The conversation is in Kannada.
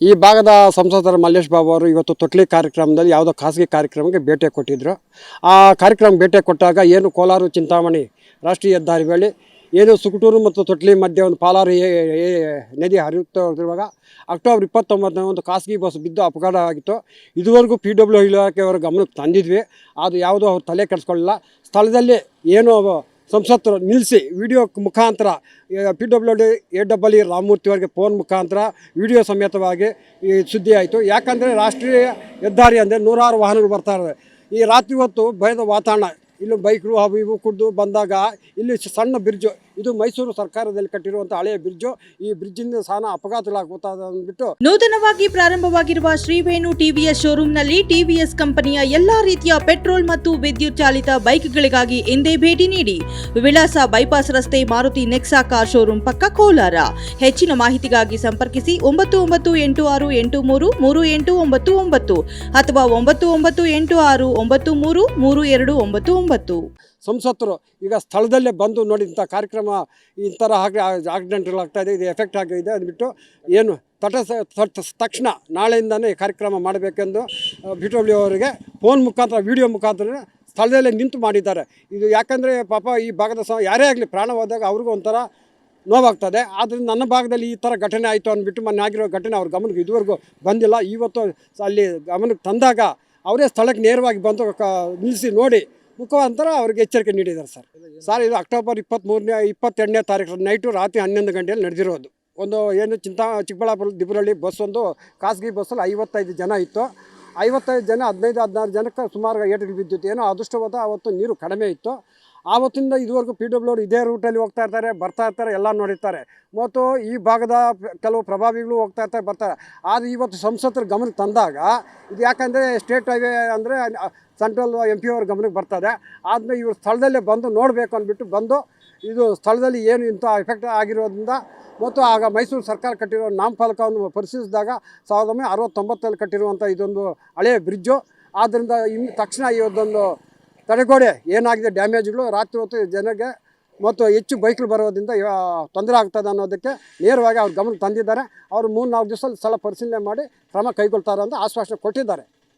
ಈ ಭಾಗದ ಸಂಸದರ ಮಲ್ಲೇಶ್ ಬಾಬು ಅವರು ಇವತ್ತು ತೊಟ್ಲಿ ಕಾರ್ಯಕ್ರಮದಲ್ಲಿ ಯಾವುದೋ ಖಾಸಗಿ ಕಾರ್ಯಕ್ರಮಕ್ಕೆ ಭೇಟಿ ಕೊಟ್ಟಿದ್ದರು ಆ ಕಾರ್ಯಕ್ರಮ ಭೇಟಿ ಕೊಟ್ಟಾಗ ಏನು ಕೋಲಾರ ಚಿಂತಾಮಣಿ ರಾಷ್ಟ್ರೀಯ ಹೆದ್ದಾರಿ ಬಳಿ ಏನು ಸುಕಟೂರು ಮತ್ತು ತೊಟ್ಲಿ ಮಧ್ಯೆ ಒಂದು ಪಾಲಾರು ನದಿ ಹರಿಯುತ್ತಿರುವಾಗ ಅಕ್ಟೋಬರ್ ಇಪ್ಪತ್ತೊಂಬತ್ತನೇ ಒಂದು ಖಾಸಗಿ ಬಸ್ ಬಿದ್ದು ಅಪಘಾತ ಆಗಿತ್ತು. ಇದುವರೆಗೂ ಪಿ ಡಬ್ಲ್ಯೂ ಇಲಾಖೆಯವರ ಗಮನಕ್ಕೆ ತಂದಿದ್ವಿ. ಅದು ಯಾವುದೋ ಅವ್ರು ತಲೆ ಕೆಡಿಸ್ಕೊಳ್ಳಿಲ್ಲ. ಸ್ಥಳದಲ್ಲಿ ಏನು ಸಂಸತ್ತರು ನಿಲ್ಲಿಸಿ ವಿಡಿಯೋ ಮುಖಾಂತರ P W D A double E Ramamurthy ಅವರಿಗೆ ಫೋನ್ ಮುಖಾಂತರ ವಿಡಿಯೋ ಸಮೇತವಾಗಿ ಈ ಸುದ್ದಿ ಆಯಿತು. ಯಾಕಂದರೆ ರಾಷ್ಟ್ರೀಯ ಹೆದ್ದಾರಿ ಅಂದರೆ ನೂರಾರು ವಾಹನಗಳು ಬರ್ತಾ ಈ ರಾತ್ರಿ ಹೊತ್ತು ಭಯದ ವಾತಾವರಣ. ಇಲ್ಲಿ ಬೈಕ್ಗಳು ಅವು ಇವು ಕುಡಿದು ಬಂದಾಗ ಇಲ್ಲಿ ಸಣ್ಣ ಬ್ರಿಡ್ಜು ಇದು ಮೈಸೂರು ಸರ್ಕಾರದಲ್ಲಿ ಕಟ್ಟಿರುವಂಥ ಹಳೆಯ ಬ್ರಿಡ್ಜ್. ಈ ಬ್ರಿಡ್ಜಿಂದ ಸಾನ ಅಪಘಾತಗಳಾಗ್ಬೋತಾ ಅಂದ್ಬಿಟ್ಟು ನೂತನವಾಗಿ ಪ್ರಾರಂಭವಾಗಿರುವ ಶ್ರೀವೇಣು ಟಿವಿಎಸ್ ಶೋರೂಮ್ನಲ್ಲಿ ಟಿವಿಎಸ್ ಕಂಪನಿಯ ಎಲ್ಲಾ ರೀತಿಯ ಪೆಟ್ರೋಲ್ ಮತ್ತು ವಿದ್ಯುತ್ ಚಾಲಿತ ಬೈಕ್ಗಳಿಗಾಗಿ ಎಂದೇ ಭೇಟಿ ನೀಡಿ. ವಿಳಾಸ ಬೈಪಾಸ್ ರಸ್ತೆ ಮಾರುತಿ ನೆಕ್ಸಾ ಕಾರ್ ಶೋರೂಮ್ ಪಕ್ಕ ಕೋಲಾರ. ಹೆಚ್ಚಿನ ಮಾಹಿತಿಗಾಗಿ ಸಂಪರ್ಕಿಸಿ ಒಂಬತ್ತು ಒಂಬತ್ತು ಎಂಟು ಆರು ಎಂಟು ಮೂರು ಮೂರು ಎಂಟು ಒಂಬತ್ತು ಒಂಬತ್ತು ಅಥವಾ ಒಂಬತ್ತು ಒಂಬತ್ತು ಎಂಟು ಆರು ಒಂಬತ್ತು ಮೂರು ಮೂರು ಎರಡು ಒಂಬತ್ತು ಒಂಬತ್ತು. ಸಂಸತ್ತರು ಈಗ ಸ್ಥಳದಲ್ಲೇ ಬಂದು ನೋಡಿ ಇಂಥ ಕಾರ್ಯಕ್ರಮ ಈ ಥರ ಆಗಿ ಆಕ್ಸಿಡೆಂಟ್ಗಳಾಗ್ತಾ ಇದೆ ಎಫೆಕ್ಟ್ ಆಗಿದೆ ಅಂದ್ಬಿಟ್ಟು ಏನು ತಟ್- ತಕ್ಷಣ ನಾಳೆಯಿಂದನೇ ಈ ಕಾರ್ಯಕ್ರಮ ಮಾಡಬೇಕೆಂದು ಬಿ ಡಬ್ಲ್ಯೂ ಅವರಿಗೆ ಫೋನ್ ಮುಖಾಂತರ, ವಿಡಿಯೋ ಮುಖಾಂತರ ಸ್ಥಳದಲ್ಲೇ ನಿಂತು ಮಾಡಿದ್ದಾರೆ. ಇದು ಯಾಕಂದರೆ ಪಾಪ ಈ ಭಾಗದ ಸ, ಯಾರೇ ಆಗಲಿ ಪ್ರಾಣ ಹೋದಾಗ ಅವ್ರಿಗೂ ಒಂಥರ ನೋವಾಗ್ತದೆ. ಆದರೆ ನನ್ನ ಭಾಗದಲ್ಲಿ ಈ ಥರ ಘಟನೆ ಆಯಿತು ಅಂದ್ಬಿಟ್ಟು ಮೊನ್ನೆ ಆಗಿರೋ ಘಟನೆ ಅವ್ರ ಗಮನಕ್ಕೆ ಇದುವರೆಗೂ ಬಂದಿಲ್ಲ. ಇವತ್ತು ಅಲ್ಲಿ ಗಮನಕ್ಕೆ ತಂದಾಗ ಅವರೇ ಸ್ಥಳಕ್ಕೆ ನೇರವಾಗಿ ಬಂದು ನಿಲ್ಲಿಸಿ ನೋಡಿ ಮುಖಾಂತರ ಅವ್ರಿಗೆ ಎಚ್ಚರಿಕೆ ನೀಡಿದ್ದಾರೆ ಸರ್. ಸರ್, ಇದು ಅಕ್ಟೋಬರ್ ಇಪ್ಪತ್ತ್ಮೂರನೇ ಇಪ್ಪತ್ತೆರಡನೇ ತಾರೀಕು ನೈಟು ರಾತ್ರಿ ಹನ್ನೊಂದು ಗಂಟೆಯಲ್ಲಿ ನಡೆದಿರೋದು. ಒಂದು ಏನು ಚಿಂತಾ, ಚಿಕ್ಕಬಳ್ಳಾಪುರ ದಿಬ್ಬರಳ್ಳಿ ಬಸ್ ಒಂದು, ಖಾಸಗಿ ಬಸ್ಸಲ್ಲಿ ಐವತ್ತೈದು ಜನ ಇತ್ತು. ಐವತ್ತೈದು ಜನ, ಹದಿನೈದು, ಹದಿನಾರು ಜನಕ್ಕೆ ಸುಮಾರು ಏಟಿಗೆ ಬಿದ್ದಿತ್ತು ಏನೋ ಅದೃಷ್ಟವಾದ ಅವತ್ತು ನೀರು ಕಡಿಮೆ ಇತ್ತು. ಆವತ್ತಿಂದ ಇದುವರೆಗೂ ಪಿ ಡಬ್ಲ್ಯೂ ಅವರು ಇದೇ ರೂಟಲ್ಲಿ ಹೋಗ್ತಾ ಇರ್ತಾರೆ, ಬರ್ತಾ ಇರ್ತಾರೆ, ಎಲ್ಲ ನೋಡಿರ್ತಾರೆ. ಮತ್ತು ಈ ಭಾಗದ ಕೆಲವು ಪ್ರಭಾವಿಗಳು ಹೋಗ್ತಾ ಇರ್ತಾರೆ, ಬರ್ತಾರೆ. ಆದರೆ ಇವತ್ತು ಸಂಸತ್ತರ ಗಮನಕ್ಕೆ ತಂದಾಗ, ಇದು ಯಾಕಂದರೆ ಸ್ಟೇಟ್ ಹೈವೇ ಅಂದರೆ ಸೆಂಟ್ರಲ್ ಎಂ ಪಿ ಅವ್ರ ಗಮನಕ್ಕೆ ಬರ್ತದೆ ಆದರೆ ಇವರು ಸ್ಥಳದಲ್ಲೇ ಬಂದು ನೋಡಬೇಕು ಅಂದ್ಬಿಟ್ಟು ಬಂದು ಇದು ಸ್ಥಳದಲ್ಲಿ ಏನು ಇಂಥ ಎಫೆಕ್ಟ್ ಆಗಿರೋದ್ರಿಂದ ಮತ್ತು ಆಗ ಮೈಸೂರು ಸರ್ಕಾರ ಕಟ್ಟಿರೋ ನಾಮಫಲಕವನ್ನು ಪರಿಶೀಲಿಸಿದಾಗ ಸಾವಿರದ ಒಂಬೈನೂರ ಅರವತ್ತೊಂಬತ್ತರಲ್ಲಿ ಕಟ್ಟಿರುವಂಥ ಇದೊಂದು ಹಳೆಯ ಬ್ರಿಡ್ಜು ಆದ್ದರಿಂದ ಇನ್ನು ತಕ್ಷಣ ಇವತ್ತೊಂದು ತಡೆಗೋಡೆ ಏನಾಗಿದೆ ಡ್ಯಾಮೇಜ್ಗಳು ರಾತ್ರಿ ಹೊತ್ತು ಜನಕ್ಕೆ ಮತ್ತು ಹೆಚ್ಚು ಬೈಕ್ಗಳು ಬರೋದ್ರಿಂದ ತೊಂದರೆ ಆಗ್ತದೆ ಅನ್ನೋದಕ್ಕೆ ನೇರವಾಗಿ ಅವ್ರ ಗಮನಕ್ಕೆ ತಂದಿದ್ದಾರೆ. ಅವರು ಮೂರು ನಾಲ್ಕು ದಿವಸದಲ್ಲಿ ಸ್ಥಳ ಪರಿಶೀಲನೆ ಮಾಡಿ ಕ್ರಮ ಕೈಗೊಳ್ತಾರೆ ಅಂತ ಆಶ್ವಾಸನೆ ಕೊಟ್ಟಿದ್ದಾರೆ.